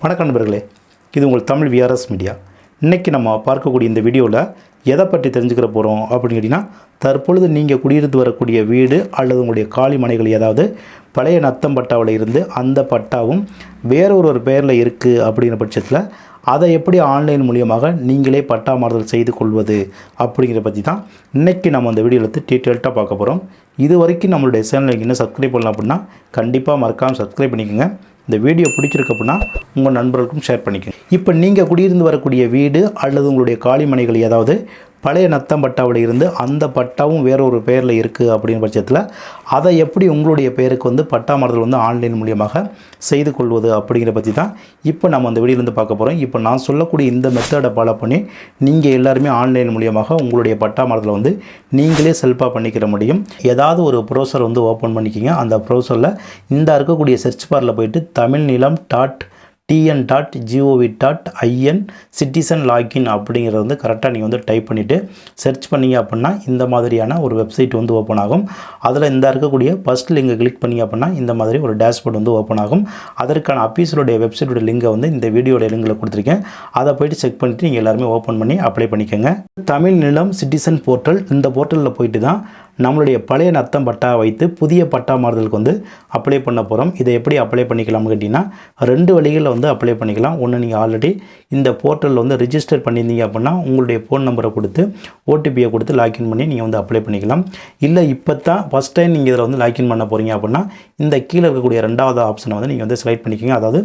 வணக்கம் நண்பர்களே இது உங்கள் தமிழ் விஆர்எஸ் மீடியா இன்றைக்கி நம்ம பார்க்கக்கூடிய இந்த வீடியோவில் எதை பற்றி தெரிஞ்சுக்கிற போகிறோம் அப்படின்னு கேட்டிங்கன்னா தற்பொழுது நீங்கள் குடியிருந்து வரக்கூடிய வீடு அல்லது உங்களுடைய காலி மனைகள் ஏதாவது பழைய நத்தம் பட்டாவில் இருந்து அந்த பட்டாவும் வேறொரு ஒரு பெயரில் இருக்குது அப்படிங்கிற பட்சத்தில் அதை எப்படி ஆன்லைன் மூலியமாக நீங்களே பட்டா மாறுதல் செய்து கொள்வது அப்படிங்கிற பற்றி தான் இன்றைக்கி நம்ம அந்த வீடியோவில் எடுத்து டீட்டெயில்ட்டாக பார்க்க போகிறோம் இது வரைக்கும் நம்மளுடைய சேனலுக்கு இன்னும் சப்ஸ்கிரைப் பண்ணலாம் அப்படின்னா கண்டிப்பாக மறக்காமல் சப்ஸ்கிரைப் பண்ணிக்கோங்க. இந்த வீடியோ பிடிச்சிருக்கு அப்படின்னா உங்கள் நண்பர்களுக்கும் ஷேர் பண்ணிக்கோங்க. இப்போ நீங்கள் குடியிருந்து வரக்கூடிய வீடு அல்லது உங்களுடைய காலிமனைகள் ஏதாவது பழைய நத்தம் பட்டாவில் இருந்து அந்த பட்டாவும் வேற ஒரு பெயரில் இருக்குது அப்படிங்கிற பட்சத்தில் அதை எப்படி உங்களுடைய பெயருக்கு வந்து பட்டா மாறுதல் வந்து ஆன்லைன் மூலியமாக செய்து கொள்வது அப்படிங்கிற பற்றி தான் இப்போ நம்ம அந்த வீடியோலேருந்து பார்க்க போகிறோம் இப்போ நான் சொல்லக்கூடிய இந்த மெத்தடை ஃபாலோ பண்ணி நீங்கள் எல்லாருமே ஆன்லைன் மூலியமாக உங்களுடைய பட்டா மாறுதலை வந்து நீங்களே செல்ஃபாக பண்ணிக்கிற முடியும். ஏதாவது ஒரு ப்ரௌசர் வந்து ஓப்பன் பண்ணிக்கிங்க. அந்த ப்ரௌசரில் இந்த இருக்கக்கூடிய சர்ச் பாரில் போயிட்டு Tamil Nilam dot TN dot G O V dot IN citizen login அப்படிங்கிறத வந்து கரெக்டாக நீங்கள் வந்து டைப் பண்ணிவிட்டு சர்ச் பண்ணீங்க அப்படின்னா இந்த மாதிரியான ஒரு வெப்சைட் வந்து ஓப்பன் ஆகும். அதில் இந்த இருக்கக்கூடிய ஃபஸ்ட் லிங்கை கிளிக் பண்ணிங்க அப்படின்னா இந்த மாதிரி ஒரு டேஷ்போர்ட் வந்து ஓப்பன் ஆகும். அதற்கான அஃபீஸருடைய வெப்சைட்டோட லிங்கை வந்து இந்த வீடியோட லிங்கில் கொடுத்துருக்கேன். அதை போயிட்டு செக் பண்ணிவிட்டு நீங்கள் எல்லாருமே ஓப்பன் பண்ணி அப்ளை பண்ணிக்கோங்க. தமிழ் நிலம் சிட்டிசன் போர்ட்டல் இந்த போர்ட்டலில் போயிட்டு தான் நம்மளுடைய பழைய நத்தம் பட்டா வைத்து புதிய பட்டா மாறுதலுக்கு வந்து அப்ளை பண்ண போகிறோம் இதை எப்படி அப்ளை பண்ணிக்கலாம்னு கேட்டிங்கன்னா ரெண்டு வழிகளில் வந்து அப்ளை பண்ணிக்கலாம். ஒன்று நீங்கள் ஆல்ரெடி இந்த போர்ட்டலில் வந்து ரிஜிஸ்டர் பண்ணியிருந்தீங்க அப்படின்னா உங்களுடைய ஃபோன் நம்பரை கொடுத்து ஓடிபியை கொடுத்து லாக்இன் பண்ணி நீங்கள் வந்து அப்ளை பண்ணிக்கலாம். இல்லை இப்போ தான் ஃபஸ்ட் டைம் நீங்கள் இதில் வந்து லாக்இன் பண்ண போகிறீங்க அப்படின்னா இந்த கீழே இருக்கக்கூடிய ரெண்டாவது ஆப்ஷனை வந்து நீங்கள் வந்து செலக்ட் பண்ணிக்கோங்க. அதாவது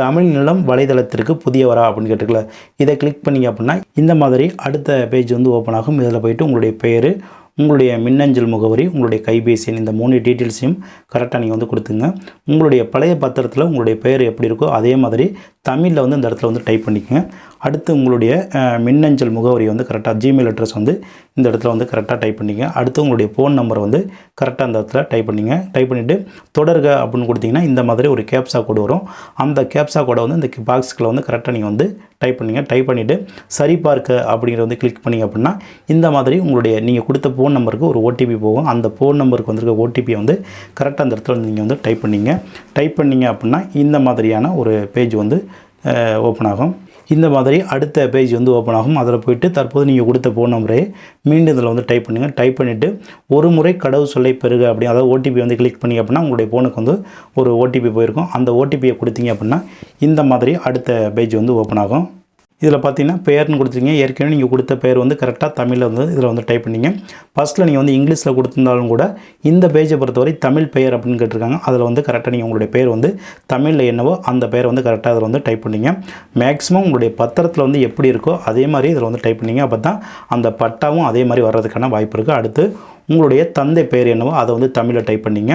தமிழ் நிலம் வலைதளத்திற்கு புதியவரா அப்படின்னு கேட்டுக்கல இதை கிளிக் பண்ணீங்க அப்படின்னா இந்த மாதிரி அடுத்த பேஜ் வந்து ஓப்பன் ஆகும். இதில் போயிட்டு உங்களுடைய பேர் உங்களுடைய மின்னஞ்சல் முகவரி உங்களுடைய கைபேசி எண் இந்த மூணு டீட்டெயில்ஸையும் கரெக்டாக நீங்கள் வந்து கொடுத்துங்க. உங்களுடைய பழைய பத்திரத்தில் உங்களுடைய பெயர் எப்படி இருக்கோ அதே மாதிரி தமிழில் வந்து இந்த இடத்துல வந்து டைப் பண்ணிக்கோங்க. அடுத்து உங்களுடைய மின்னஞ்சல் முகவரி வந்து கரெக்டாக ஜிமெயில் அட்ரஸ் வந்து இந்த இடத்துல வந்து கரெக்டாக டைப் பண்ணிங்க அடுத்து உங்களுடைய ஃபோன் நம்பர் வந்து கரெக்டாக அந்த இடத்துல டைப் பண்ணிங்க டைப் பண்ணிவிட்டு தொடர்க அப்படின்னு கொடுத்தீங்கன்னா இந்த மாதிரி ஒரு கேப்சா கோடு வரும். அந்த கேப்சா கோடை வந்து இந்த பாக்ஸுக்குள்ள வந்து கரெக்டாக நீங்கள் வந்து டைப் பண்ணிங்க டைப் பண்ணிவிட்டு சரிபார்க்க அப்படிங்கிறத வந்து கிளிக் பண்ணிங்க அப்படின்னா இந்த மாதிரி உங்களுடைய நீங்கள் கொடுத்த ஃபோன் நம்பருக்கு ஒரு ஓடிபி போகும். அந்த ஃபோன் நம்பருக்கு வந்திருக்க ஓடிபியை வந்து கரெக்டாக அந்த இடத்துல வந்து நீங்கள் வந்து டைப் பண்ணிங்க டைப் பண்ணிங்க அப்படின்னா இந்த மாதிரியான ஒரு பேஜ் வந்து ஓப்பன் ஆகும். இந்த மாதிரி அடுத்த பேஜ் வந்து ஓப்பன் ஆகும். அதில் போயிட்டு தற்போது நீங்கள் கொடுத்த ஃபோன் நம்பரே மீண்டும் இதில் வந்து டைப் பண்ணுங்கள் டைப் பண்ணிவிட்டு ஒரு முறை கடவு சொல்லை பெறுக அப்படி அதாவது ஓடிபி வந்து கிளிக் பண்ணி அப்படின்னா உங்களுடைய ஃபோனுக்கு வந்து ஒரு ஓடிபி போயிருக்கும். அந்த ஓடிபியை கொடுத்தீங்க அப்படின்னா இந்த மாதிரி அடுத்த பேஜ் வந்து ஓப்பன் ஆகும். இதில் பார்த்தீங்கன்னா பெயர்னு கொடுத்துருங்க ஏற்கனவே நீங்கள் கொடுத்த பெயர் வந்து கரெக்டாக தமிழில் வந்து இதில் வந்து டைப் பண்ணீங்க. ஃபஸ்ட்டில் நீங்கள் வந்து இங்கிலீஷில் கொடுத்துருந்தாலும் கூட இந்த பேஜை பொறுத்தவரை தமிழ் பெயர் அப்படின்னு கேட்டிருக்காங்க. அதில் வந்து கரெக்டாக நீங்கள் உங்களுடைய பேர் வந்து தமிழில் என்னவோ அந்த பெயர் வந்து கரெக்டாக அதில் வந்து டைப் பண்ணிங்க. மேக்ஸிமம் உங்களுடைய பத்திரத்தில் வந்து எப்படி இருக்கோ அதே மாதிரி இதில் வந்து டைப் பண்ணீங்க. அப்போ தான் அந்த பட்டாவும் அதே மாதிரி வர்றதுக்கான வாய்ப்பு இருக்குது அடுத்து உங்களுடைய தந்தை பெயர் என்னவோ அதை வந்து தமிழில் டைப் பண்ணிங்க.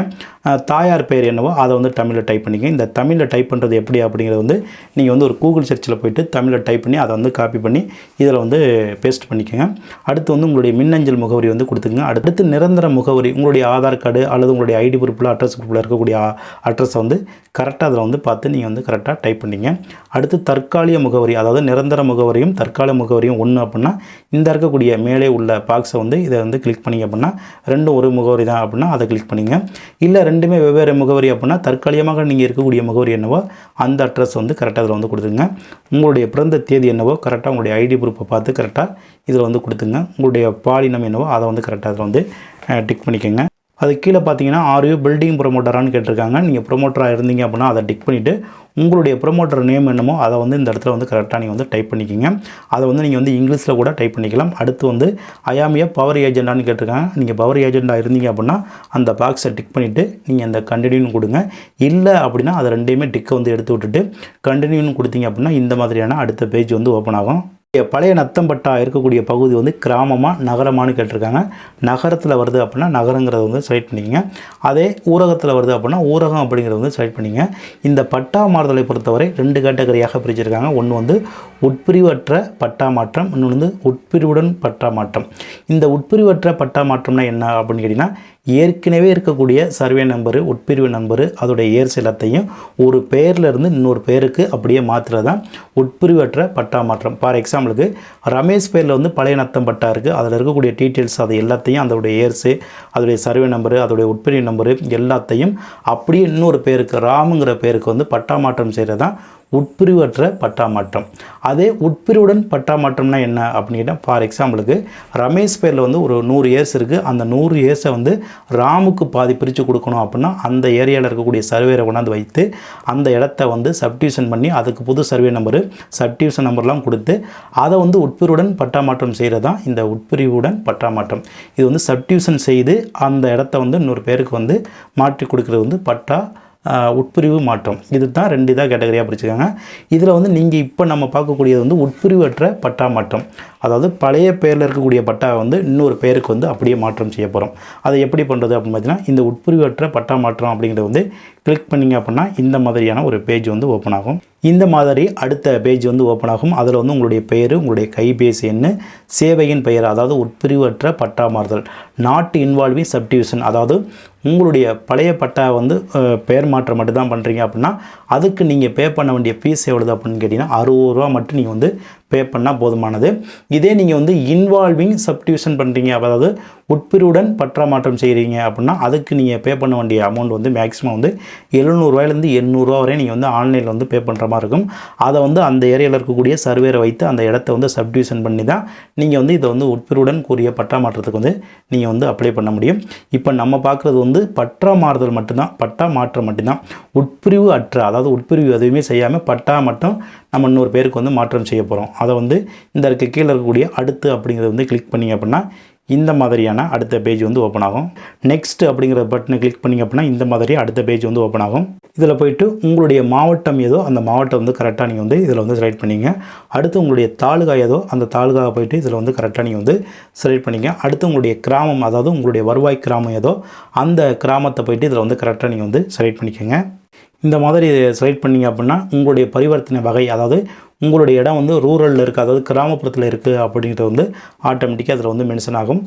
தாயார் பெயர் என்னவோ அதை வந்து தமிழில் டைப் பண்ணிங்க. இந்த தமிழில் டைப் பண்ணுறது எப்படி அப்படிங்கிறது வந்து நீங்கள் வந்து ஒரு கூகுள் சர்ச்சில் போயிட்டு தமிழில் டைப் பண்ணி அதை வந்து காப்பி பண்ணி இதில் வந்து பேஸ்ட் பண்ணிக்கோங்க. அடுத்து வந்து உங்களுடைய மின்னஞ்சல் முகவரி வந்து கொடுத்துங்க அடுத்து நிரந்தர முகவரி உங்களுடைய ஆதார் கார்டு அல்லது உங்களுடைய ஐடி ப்ரூஃபில் அட்ரஸ் ப்ரூஃபில் இருக்கக்கூடிய அட்ரஸை வந்து கரெக்டாக அதில் வந்து பார்த்து நீங்கள் வந்து கரெக்டாக டைப் பண்ணிங்க. அடுத்து தற்காலிக முகவரி அதாவது நிரந்தர முகவரியும் தற்காலிக முகவரியும் ஒன்று அப்படின்னா இந்த இருக்கக்கூடிய மேலே உள்ள பாக்ஸை வந்து இதை வந்து கிளிக் பண்ணிங்க அப்படின்னா ரெண்டும் ஒரு முகவரி தான் அப்படின்னா அதை கிளிக் பண்ணிங்க. இல்லை ரெண்டுமே வெவ்வேறு முகவரி அப்படின்னா தற்காலிகமாக நீங்கள் இருக்கக்கூடிய முகவரி என்னவோ அந்த அட்ரஸ் வந்து கரெக்டாக அதில் வந்து கொடுத்துருங்க உங்களுடைய பிறந்த தேதி என்னவோ கரெக்டாக உங்களுடைய ஐடி ப்ரூஃபை பார்த்து கரெக்டாக இதில் வந்து கொடுத்துங்க உங்களுடைய பாலினம் என்னவோ அதை வந்து கரெக்டாக அதில் வந்து டிக் பண்ணிக்கோங்க. அது கீழே பார்த்தீங்கன்னா ஆர் யூ பில்டிங் ப்ரொமோட்டரான்னு கேட்டிருக்காங்க. நீங்கள் ப்ரொமோட்டராக இருந்தீங்க அப்படின்னா அதை டிக் பண்ணிவிட்டு உங்களுடைய ப்ரொமோட்டர் நேம் என்னமோ அதை வந்து இந்த இடத்துல வந்து கரெக்டாக நீங்கள் வந்து டைப் பண்ணிக்கிங்க. அதை வந்து நீங்கள் வந்து இங்கிலீஷில் கூட டைப் பண்ணிக்கலாம். அடுத்து வந்து அயாமியா பவர் ஏஜெண்டான்னு கேட்டிருக்காங்க. நீங்கள் பவர் ஏஜெண்டாக இருந்தீங்க அப்படின்னா அந்த பாக்ஸை டிக் பண்ணிவிட்டு நீங்கள் அந்த கண்டினியூன்னு கொடுங்க. இல்லை அப்படின்னா அதை ரெண்டையுமே டிக்கை வந்து எடுத்து விட்டுட்டு கண்டினியூன்னு கொடுத்தீங்க அப்படின்னா இந்த மாதிரியான அடுத்த பேஜ் வந்து ஓப்பன் ஆகும். பழைய நத்தம்பட்டா இருக்கக்கூடிய பகுதி வந்து கிராமமாக நகரமானு கேட்டிருக்காங்க. நகரத்தில் வருது அப்படின்னா நகரங்கிறத வந்து செலக்ட் பண்ணிக்கங்க. அதே ஊரகத்தில் வருது அப்படின்னா ஊரகம் அப்படிங்கிறத வந்து செலக்ட் பண்ணிங்க இந்த பட்டா மாறுதலை பொறுத்தவரை ரெண்டு கேட்டகரியாக பிரிச்சிருக்காங்க. ஒன்று வந்து உட்பிரிவற்ற பட்டா மாற்றம் இன்னொன்று வந்து உட்பிரிவுடன் பட்டா மாற்றம் இந்த உட்பிரிவற்ற பட்டா மாற்றம்னா என்ன அப்படின்னு கேட்டிங்கன்னா ஏற்கனவே இருக்கக்கூடிய சர்வே நம்பரு உட்பிரிவு நம்பரு அதோடைய ஏர்ஸ் எல்லாத்தையும் ஒரு பேர்லேருந்து இன்னொரு பேருக்கு அப்படியே மாற்றுறது தான் உட்பிரிவற்ற பட்டா மாற்றம் ஃபார் எக்ஸாம்பிளுக்கு ரமேஷ் பேரில் வந்து பழைய நத்தம் பட்டா இருக்குது அதில் இருக்கக்கூடிய டீட்டெயில்ஸ் அது எல்லாத்தையும் அதோடைய ஏர்ஸு அதோடைய சர்வே நம்பரு அதோடைய உட்பிரிவு நம்பரு எல்லாத்தையும் அப்படியே இன்னொரு பேருக்கு ராமுங்கிற பேருக்கு வந்து பட்டா மாற்றம் செய்கிறது தான் உட்பிரிவற்ற பட்டாமாற்றம். அதே உட்பிரிவுடன் பட்டாமாற்றம்னா என்ன அப்படின்னா ஃபார் எக்ஸாம்பிளுக்கு ரமேஷ் பேரில் வந்து ஒரு நூறு ஏர்ஸ் இருக்குது அந்த நூறு ஏர்ஸை வந்து ராமுக்கு பாதி பிரித்து கொடுக்கணும் அப்படின்னா அந்த ஏரியாவில் இருக்கக்கூடிய சர்வேரை கொண்டாந்து வைத்து அந்த இடத்த வந்து சப்டிவிஷன் பண்ணி அதுக்கு புது சர்வே நம்பரு சப்டிவிஷன் நம்பர்லாம் கொடுத்து அதை வந்து உட்பிரிவுடன் பட்டாமாற்றம் செய்கிறது தான் இந்த உட்பிரிவுடன் பட்டாமாற்றம். இது வந்து சப்டிவிஷன் செய்து அந்த இடத்த வந்து இன்னொரு பேருக்கு வந்து மாற்றி கொடுக்குறது வந்து பட்டா உட்பிரிவு மாற்றம். இது தான் ரெண்டு இதாக கேட்டகரியாக பிரிச்சுக்காங்க இதில் வந்து நீங்கள் இப்போ நம்ம பார்க்கக்கூடியது வந்து உட்பிரிவற்ற பட்டா மாற்றம். அதாவது பழைய பேரில் இருக்கக்கூடிய பட்டா வந்து இன்னொரு பேருக்கு வந்து அப்படியே மாற்றம் செய்ய போகிறோம் அதை எப்படி பண்ணுறது அப்படின்னு பார்த்தீங்கன்னா இந்த உட்பிரிவற்ற பட்டா மாற்றம் அப்படிங்கிறது வந்து கிளிக் பண்ணிங்க அப்படின்னா இந்த மாதிரியான ஒரு பேஜ் வந்து ஓப்பன் ஆகும். இந்த மாதிரி அடுத்த பேஜ் வந்து ஓப்பன் ஆகும். அதில் வந்து உங்களுடைய பெயர் உங்களுடைய கைபேசி எண் சேவையின் பெயர் அதாவது உட்பிரிவற்ற பட்டா மாறுதல் நாட் இன்வால்விங் சப்டிவிஷன் அதாவது உங்களுடைய பழைய பட்டா வந்து பெயர் மாற்றம் மட்டும் தான் பண்ணுறீங்க அப்படின்னா அதுக்கு நீங்கள் பே பண்ண வேண்டிய ஃபீஸ் எவ்வளோது அப்படின்னு கேட்டிங்கன்னா அறுபது ரூபா மட்டும் நீங்கள் வந்து பே பண்ணால் போதுமானது. இதே நீங்கள் வந்து இன்வால்விங் சப்டிவிஷன் பண்ணுறீங்க அதாவது உட்பிரிவுடன் பற்றா மாற்றம் செய்கிறீங்க அப்படின்னா அதுக்கு நீங்கள் பே பண்ண வேண்டிய அமௌண்ட் வந்து மேக்ஸிமம் வந்து எழுநூறுவாயிலேருந்து எண்ணூறுரூவா வரை நீங்கள் வந்து ஆன்லைனில் வந்து பே பண்ணுற மாதிரி இருக்கும். அதை வந்து அந்த ஏரியாவில் இருக்கக்கூடிய சர்வேரை வைத்து அந்த இடத்த வந்து சப்டிவிஷன் பண்ணி தான் நீங்கள் வந்து இதை வந்து உட்பிரிவுடன் கூறிய பட்டா மாற்றத்துக்கு வந்து நீங்கள் வந்து அப்ளை பண்ண முடியும். இப்போ நம்ம பார்க்குறது வந்து பட்டா மாறுதல் மட்டும்தான் பட்டா மாற்றம் மட்டும்தான். உட்பிரிவு அற்ற அதாவது உட்பிரிவு எதுவுமே செய்யாமல் பட்டா மட்டும் நம்ம இன்னொரு பேருக்கு வந்து மாற்றம் செய்ய போகிறோம் அதை வந்து இந்த இருக்க கீழே இருக்கக்கூடிய அடுத்து அப்படிங்கிறத வந்து கிளிக் பண்ணிங்க அப்படின்னா இந்த மாதிரியான அடுத்த பேஜ் வந்து ஓப்பன் ஆகும். நெக்ஸ்ட் அப்படிங்கிற பட்டனை கிளிக் பண்ணிங்க அப்படின்னா இந்த மாதிரி அடுத்த பேஜ் வந்து ஓப்பன் ஆகும். இதில் போயிட்டு உங்களுடைய மாவட்டம் ஏதோ அந்த மாவட்டம் வந்து கரெக்டாக நீங்கள் வந்து இதில் வந்து செலக்ட் பண்ணிங்க. அடுத்து உங்களுடைய தாலுகா ஏதோ அந்த தாலுகாவை போயிட்டு இதில் வந்து கரெக்டாக நீங்கள் வந்து செலக்ட் பண்ணிங்க. அடுத்து உங்களுடைய கிராமம் அதாவது உங்களுடைய வருவாய் கிராமம் ஏதோ அந்த கிராமத்தை போயிட்டு இதில் வந்து கரெக்டாக நீங்கள் வந்து செலக்ட் பண்ணிக்கோங்க. இந்த மாதிரி செலக்ட் பண்ணிங்க அப்படின்னா உங்களுடைய பரிவர்த்தனை வகை அதாவது உங்களுடைய இடம் வந்து ரூரலில் இருக்குது அதாவது கிராமப்புறத்தில் இருக்குது அப்படிங்கிறது வந்து ஆட்டோமேட்டிக்காக அதில் வந்து மென்ஷன் ஆகும்.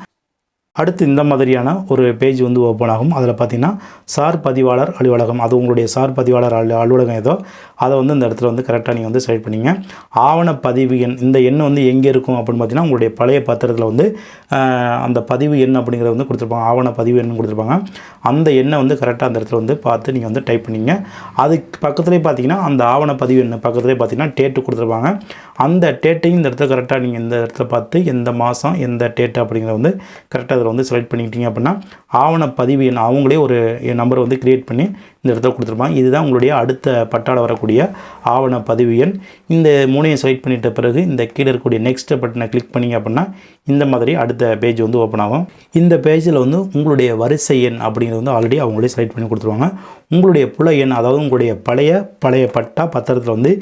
அடுத்து இந்த மாதிரியான ஒரு பேஜ் வந்து ஓப்பன் ஆகும். அதில் பார்த்தீங்கன்னா சார் பதிவாளர் அலுவலகம் அது உங்களுடைய சார் பதிவாளர் அலு அலுவலகம் ஏதோ அதை வந்து இந்த இடத்துல வந்து கரெக்டாக நீங்கள் வந்து செலக்ட் பண்ணிங்க. ஆவண பதிவு எண் இந்த எண் வந்து எங்கே இருக்கும் அப்படின்னு பார்த்தீங்கன்னா உங்களுடைய பழைய பத்திரத்தில் வந்து அந்த பதிவு எண் அப்படிங்கிறத வந்து கொடுத்துருப்பாங்க. ஆவண பதிவு எண் கொடுத்துருப்பாங்க. அந்த எண்ணை வந்து கரெக்டாக அந்த இடத்துல வந்து பார்த்து நீங்கள் வந்து டைப் பண்ணிங்க. அதுக்கு பக்கத்துலேயே பார்த்தீங்கன்னா அந்த ஆவண பதிவு எண் பக்கத்துலேயே பார்த்தீங்கன்னா டேட்டு கொடுத்துருப்பாங்க. அந்த டேட்டையும் இந்த இடத்துல கரெக்டாக நீங்கள் இந்த இடத்துல பார்த்து எந்த மாதம் எந்த டேட் அப்படிங்கிறத வந்து கரெக்டாக அதில் வந்து செலக்ட் பண்ணிக்கிட்டீங்க அப்படின்னா ஆவண பதிவு எண் அவங்களே ஒரு நம்பரை வந்து கிரியேட் பண்ணி இந்த இடத்துல கொடுத்துருப்பாங்க. இதுதான் உங்களுடைய அடுத்த பட்டால வரக்கூடிய ஆவண பதிவு எண். இந்த மூணையும் செலக்ட் பண்ணிட்ட பிறகு இந்த கீழே இருக்கக்கூடிய நெக்ஸ்ட் பட்டனை கிளிக் பண்ணீங்க அப்படின்னா இந்த மாதிரி அடுத்த பேஜ் வந்து ஓப்பன் ஆகும். இந்த பேஜில் வந்து உங்களுடைய வரிசை எண் அப்படிங்கிறது வந்து ஆல்ரெடி அவங்களே செலக்ட் பண்ணி கொடுத்துருவாங்க. உங்களுடைய புல எண் அதாவது உங்களுடைய பழைய பழைய பட்டா பத்திரத்தில் வந்து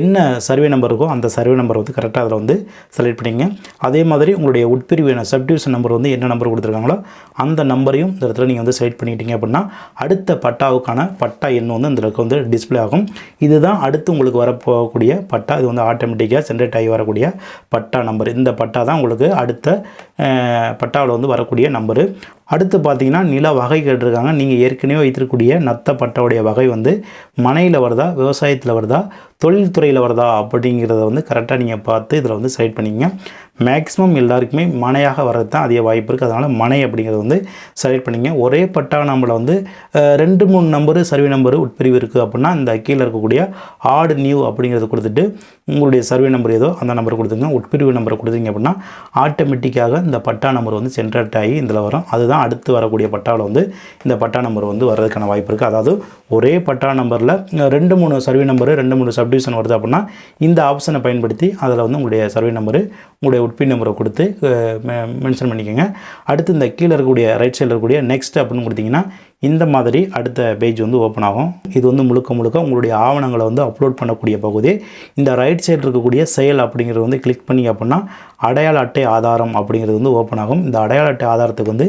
என்ன சர்வே நம்பர் இருக்கோ அந்த சர்வே நம்பர் வந்து கரெக்டாக அதில் வந்து செலக்ட் பண்ணிங்க அதே மாதிரி உங்களுடைய உட்பிரிவு என்ன சப்டிவிஷன் நம்பர் வந்து என்ன நம்பர் கொடுத்துருக்காங்களோ அந்த நம்பரையும் இந்த இடத்துல நீங்கள் வந்து செலக்ட் பண்ணிட்டீங்க அப்படின்னா அடுத்த பட்டாவுக்கான பட்டா எண் வந்து இந்த இடத்துல வந்து டிஸ்ப்ளே ஆகும். இதுதான் அடுத்து உங்களுக்கு வரப்போகக்கூடிய பட்டா. இது வந்து ஆட்டோமேட்டிக்காக ஜென்ரேட் ஆகி வரக்கூடிய பட்டா நம்பர் இந்த பட்டா தான் உங்களுக்கு அடுத்த பட்டாவில் வந்து வரக்கூடிய நம்பரு அடுத்து பார்த்தீங்கன்னா நில வகை கேட்டிருக்காங்க. நீங்கள் ஏற்கனவே வைத்திருக்கக்கூடிய நத்த பட்டாவுடைய வகை வந்து மனையில் வருதா விவசாயத்தில் வருதா தொழில்துறையில் வருதா அப்படிங்கிறத வந்து கரெக்டாக நீங்கள் பார்த்து இதில் வந்து செலக்ட் பண்ணிங்க மேக்ஸிமம் எல்லாருக்குமே மனையாக வர்றது தான் அதிக வாய்ப்பு இருக்குது அதனால் மனை அப்படிங்கிறத வந்து செலக்ட் பண்ணிங்க. ஒரே பட்டா நம்பரில் வந்து ரெண்டு மூணு நம்பரு சர்வே நம்பரு உட்பிரிவு இருக்குது அப்படின்னா இந்த கீழே இருக்கக்கூடிய ஆடு நியூ அப்படிங்கிறத கொடுத்துட்டு உங்களுடைய சர்வே நம்பர் ஏதோ அந்த நம்பர் கொடுத்துங்க. உட்பிரிவு நம்பரை கொடுத்தீங்க அப்படின்னா ஆட்டோமேட்டிக்காக இந்த பட்டா நம்பர் வந்து சென்ட்ரேட் ஆகி இதில் வரும். அதுதான் அடுத்து வரக்கூடிய பட்டாவில் வந்து இந்த பட்டா நம்பர் வந்து வர்றதுக்கான வாய்ப்பு இருக்குது அதாவது ஒரே பட்டா நம்பரில் ரெண்டு மூணு சர்வே நம்பரு ரெண்டு மூணு சப்டிவிஷன் வருது அப்படின்னா இந்த ஆப்ஷனை பயன்படுத்தி அதில் வந்து உங்களுடைய சர்வே நம்பரு உங்களுடைய உட்பின் நம்பரை கொடுத்து மென்ஷன் பண்ணிக்கோங்க. அடுத்து இந்த கீழே இருக்கக்கூடிய ரைட் சைடில் இருக்கக்கூடிய நெக்ஸ்ட் அப்படின்னு கொடுத்தீங்கன்னா இந்த மாதிரி அடுத்த பேஜ் வந்து ஓப்பன் ஆகும். இது வந்து முழுக்க முழுக்க உங்களுடைய ஆவணங்களை வந்து அப்லோட் பண்ணக்கூடிய பகுதி. இந்த ரைட் சைடு இருக்கக்கூடிய செயல் அப்படிங்கிறது வந்து கிளிக் பண்ணி அப்படின்னா அடையாள அட்டை ஆதாரம் அப்படிங்கிறது வந்து ஓப்பன் ஆகும். இந்த அடையாள அட்டை ஆதாரத்துக்கு வந்து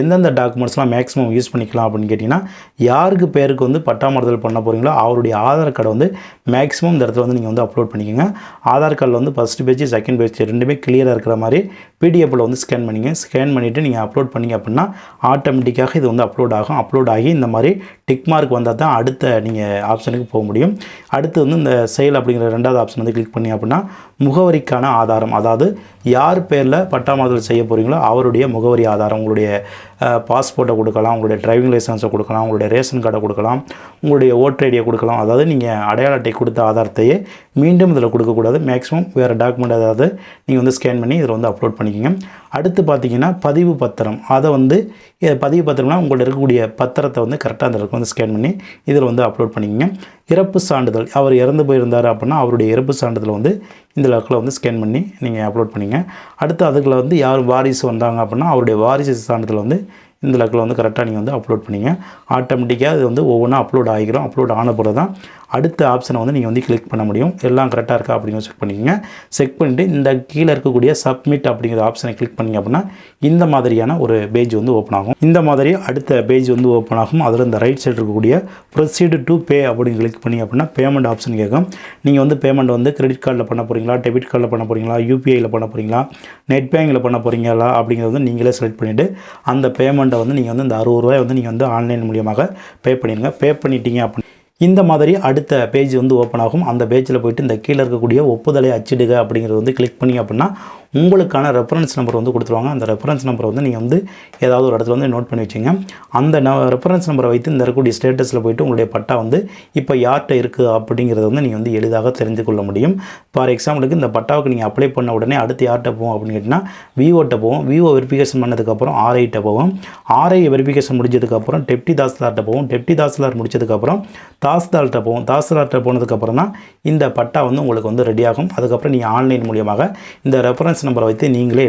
எந்தெந்த டாக்குமெண்ட்ஸ்லாம் மேக்ஸிமம் யூஸ் பண்ணிக்கலாம் அப்படின்னு கேட்டிங்கன்னா யாருக்கு பேருக்கு வந்து பட்டாமறுதல் பண்ண போகிறீங்களோ அவருடைய ஆதார் கார்டை வந்து மேக்ஸிமம் இந்த இடத்துல வந்து நீங்கள் வந்து அப்லோட் பண்ணிக்கோங்க. ஆதார் கார்டில் வந்து ஃபஸ்ட் பேஜ் செகண்ட் பேஜ் ரெண்டுமே கிளியராக இருக்கிற மாதிரி பிடிஎஃப்பில் வந்து ஸ்கேன் பண்ணிங்க. ஸ்கேன் பண்ணிவிட்டு நீங்கள் அப்லோட் பண்ணிங்க அப்படின்னா ஆட்டோமேட்டிக்காக இது வந்து அப்லோட் ஆகும். அப்லோட் ஆகி இந்த மாதிரி டிக் மார்க் வந்தால் தான் அடுத்த நீங்கள் ஆப்ஷனுக்கு போக முடியும். அடுத்து வந்து இந்த செயல் அப்படிங்கிற ரெண்டாவது ஆப்ஷன் வந்து கிளிக் பண்ணி அப்படின்னா முகவரிக்கான ஆதாரம். அதாவது யார் பேரில் பட்டாமாறுதல் செய்ய போகிறீங்களோ அவருடைய முகவரி ஆதாரம். உங்களுடைய பாஸ்போர்ட்டை கொடுக்கலாம் உங்களுடைய டிரைவிங் லைசன்ஸை கொடுக்கலாம் உங்களுடைய ரேஷன் கார்டை கொடுக்கலாம் உங்களுடைய ஓட்டர் ஐடியை கொடுக்கலாம். அதாவது நீங்கள் அடையாள அட்டை கொடுத்த ஆதாரத்தையே மீண்டும் இதில் கொடுக்கக்கூடாது. மேக்ஸிமம் வேறு டாக்குமெண்ட் ஏதாவது நீங்கள் வந்து ஸ்கேன் பண்ணி இதில் வந்து அப்லோட் பண்ணிக்கோங்க. அடுத்து பார்த்தீங்கன்னா பதிவு பத்திரம். அதை வந்து பதிவு பத்திரம்னா உங்கள்ட்ட இருக்கக்கூடிய பத்திரத்தை வந்து கரெக்டாக அந்த இடத்துல வந்து ஸ்கேன் பண்ணி இதில் வந்து அப்லோட் பண்ணிக்கோங்க. இறப்பு சான்றிதழ். அவர் இறந்து போயிருந்தார் அப்படின்னா அவருடைய இறப்பு சான்றிதழ் வந்து இந்த லக்கில் வந்து ஸ்கேன் பண்ணி நீங்கள் அப்லோட் பண்ணிங்க அடுத்து அதுக்குள்ள வந்து யார் வாரிசு வந்தாங்க அப்படின்னா அவருடைய வாரிசு சான்றிதழ் வந்து இந்த லக்கில் வந்து கரெக்டாக நீங்கள் வந்து அப்லோட் பண்ணிங்க. ஆட்டோமேட்டிக்காக இது வந்து ஒவ்வொன்றா அப்லோட் ஆகிக்கிறோம் அப்லோட் ஆன பிறகு தான் அடுத்த ஆப்ஷனை வந்து நீங்கள் வந்து கிளிக் பண்ண முடியும். எல்லாம் கரெக்டாக இருக்கா அப்படின்னு செக் பண்ணிக்கங்க. செக் பண்ணிவிட்டு இந்த கீழே இருக்கக்கூடிய சப்மிட் அப்படிங்கிற ஆப்ஷனை கிளிக் பண்ணிங்க அப்படின்னா இந்த மாதிரியான ஒரு பேஜ் வந்து ஓப்பன் ஆகும். இந்த மாதிரி அடுத்த பேஜ் வந்து ஓப்பன் ஆகும். அதில் இந்த ரைட் சைடு இருக்கக்கூடிய ப்ரொசீடு டு பே அப்படின்னு கிளிக் பண்ணி அப்படின்னா பேமெண்ட் ஆப்ஷன் கேட்கும். நீங்கள் வந்து பேமெண்ட் வந்து கிரெடிட் கார்டில் பண்ண போகிறீங்களா டெபிட் கார்டில் பண்ண போகிறீங்களா யூபிஐயில் பண்ண போகிறீங்களா நெட் பேங்கில் பண்ண போகிறீங்களா அப்படிங்கிறத வந்து நீங்களே செலக்ட் பண்ணிவிட்டு அந்த பேமெண்ட் பேமெண்ட்டை வந்து நீங்கள் வந்து இந்த அறுபது ரூபாய் வந்து நீங்கள் வந்து ஆன்லைன் மூலியமாக பே பண்ணிடுங்க. பே பண்ணிட்டீங்க அப்படின்னு இந்த மாதிரி அடுத்த பேஜ் வந்து ஓப்பன் ஆகும். அந்த பேஜில் போயிட்டு இந்த கீழே இருக்கக்கூடிய ஒப்புதலை அச்சிடுக அப்படிங்கிறது வந்து கிளிக் பண்ணி அப்படின்னா உங்களுக்கான ரெஃபரன்ஸ் நம்பர் வந்து கொடுத்துருவாங்க. அந்த ரெஃபரன்ஸ் நம்பரை வந்து நீங்கள் வந்து ஏதாவது ஒரு இடத்துல வந்து நோட் பண்ணி வச்சுங்க. அந்த ரெஃபரன்ஸ் நம்பரை வைத்து இந்த இருக்கக்கூடிய ஸ்டேட்டஸில் போயிட்டு உங்களுடைய பட்டா வந்து இப்போ யார்கிட்ட இருக்குது அப்படிங்கிறத வந்து நீங்கள் வந்து எளிதாக தெரிந்து கொள்ள முடியும். ஃபார் எக்ஸாம்பிளுக்கு இந்த பட்டாவுக்கு நீங்கள் அப்ளை பண்ண உடனே அடுத்து யார்கிட்ட போவோம் அப்படின்னு கேட்டிங்கன்னா விவோட்ட போவோம். விவோ வெரிஃபிகேஷன் பண்ணதுக்கப்புறம் ஆர்ஐட்ட போவோம். ஆர்ஐ வெரிஃபிகேஷன் முடிஞ்சதுக்கப்புறம் டெப்டி தாசில்தார்கிட்ட போவோம். டெப்டி தாசில்தார் முடிச்சதுக்கப்புறம் தாசில்தார்கிட்ட போவோம். தாசில்தார்கிட்ட போனதுக்கப்புறம் தான் இந்த பட்டா வந்து உங்களுக்கு வந்து ரெடியாகும் அதுக்கப்புறம் நீங்கள் ஆன்லைன் மூலியமாக இந்த ரெஃபரன்ஸ் நம்பரை வைத்து நீங்களே